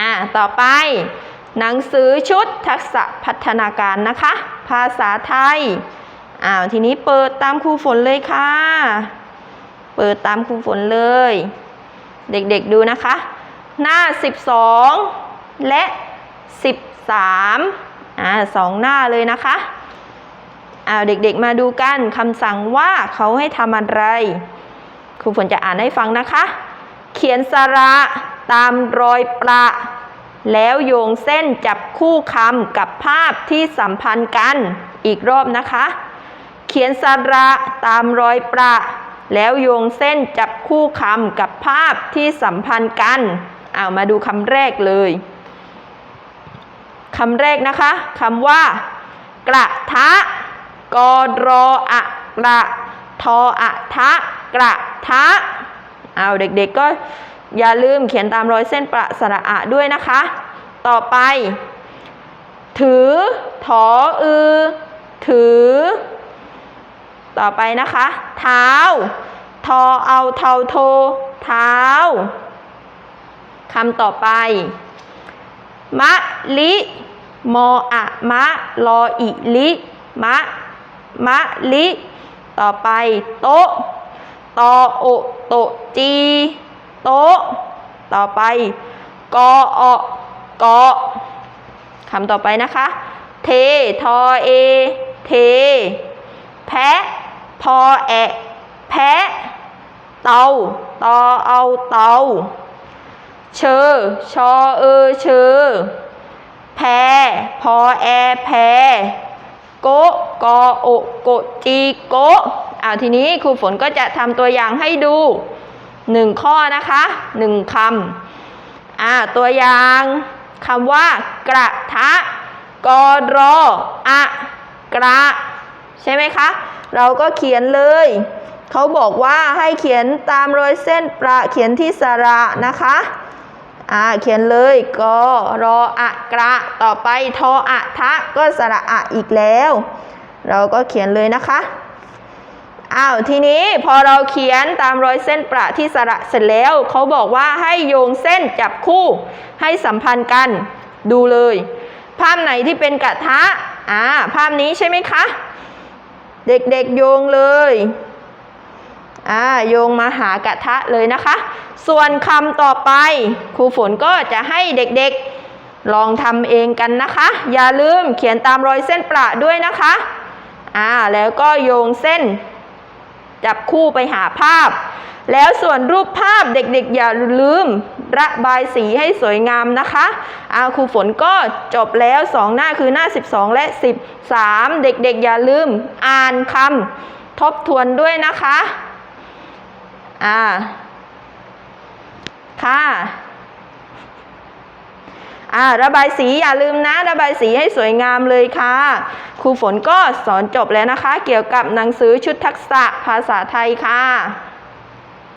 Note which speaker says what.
Speaker 1: อ่าต่อไป หนังสือชุดทักษะพัฒนาการนะคะ ภาษาไทยอ้าวทีนี้เปิดตามครูฝนเลยค่ะ เปิดตามครูฝนเลย เด็กๆดูนะคะ หน้า 12 และ 13อ่าสองหน้าเลยนะคะอ้าวเด็กๆมาดูกันคำสั่งว่าเขาให้ทำอะไรครูฝนจะอ่านให้ฟังนะคะ เขียนสาระ ตามรอยประแล้วโยงเส้นจับคู่คำกับภาพที่สัมพันธ์กันอีกรอบนะคะ เขียนสระตามรอยประ แล้วโยงเส้นจับคู่คำกับภาพที่สัมพันธ์กันเอามาดูคำแรกเลยคำแรกนะคะคำว่า กระทะกอรออะกระทออะทะกระทะเอาเด็กๆก็ อย่าลืมเขียนตามรอยเส้นประสระอะด้วยนะคะ ต่อไป ถือ ถออือ ถือ ต่อไปนะคะ เท้า ทอเอาเทาโท เท้าคำต่อไป มะลิ มออะมะลออิลิ มะ มะลิ ต่อไป โต ตอโอโตจี โต๊ะ ต่อไป กออเกาะคำต่อไปนะคะ เท ทอเอ เท แพะ พอแอะ แพะ เตาตอเอาเตา เชอ ชอเออเชอ แพพอแอ แพโกกอโอโกจีโกอ้าวทีนี้ครูฝนก็จะทำตัวอย่างให้ดู หนึ่งข้อนะคะหนึ่งคำอ่าตัวอย่างคำว่ากระทะกอรออะกระ ใช่ไหมคะ เราก็เขียนเลย เขาบอกว่าให้เขียนตามรอยเส้นประเขียนที่สระนะคะอ่าเขียนเลยกอรออะกระ ต่อไปทออะทะก็สระอะอีกแล้ว เราก็เขียนเลยนะคะ อ้าวทีนี้พอเราเขียนตามรอยเส้นประที่สระเสร็จแล้วเขาบอกว่าให้โยงเส้นจับคู่ให้สัมพันธ์กัน ดูเลย ภาพไหนที่เป็นกระทะอ่าภาพนี้ใช่ไหมคะ เด็กๆโยงเลยอ่าโยงมาหากระทะเลยนะคะ ส่วนคำต่อไปครูฝนก็จะให้เด็กๆลองทำเองกันนะคะ อย่าลืมเขียนตามรอยเส้นประด้วยนะคะอ่าแล้วก็โยงเส้น จับคู่ไปหาภาพ แล้วส่วนรูปภาพเด็กๆอย่าลืมระบายสีให้สวยงามนะคะอาครูฝนก็จบแล้วสองหน้าคือหน้า 12 และ 13 เด็กๆอย่าลืมอ่านคำทบทวนด้วยนะคะ อ่า ค่ะ อ่าระบายสีอย่าลืมนะ ระบายสีให้สวยงามเลยค่ะ ครูฝนก็สอนจบแล้วนะคะ เกี่ยวกับหนังสือชุดทักษะภาษาไทยค่ะ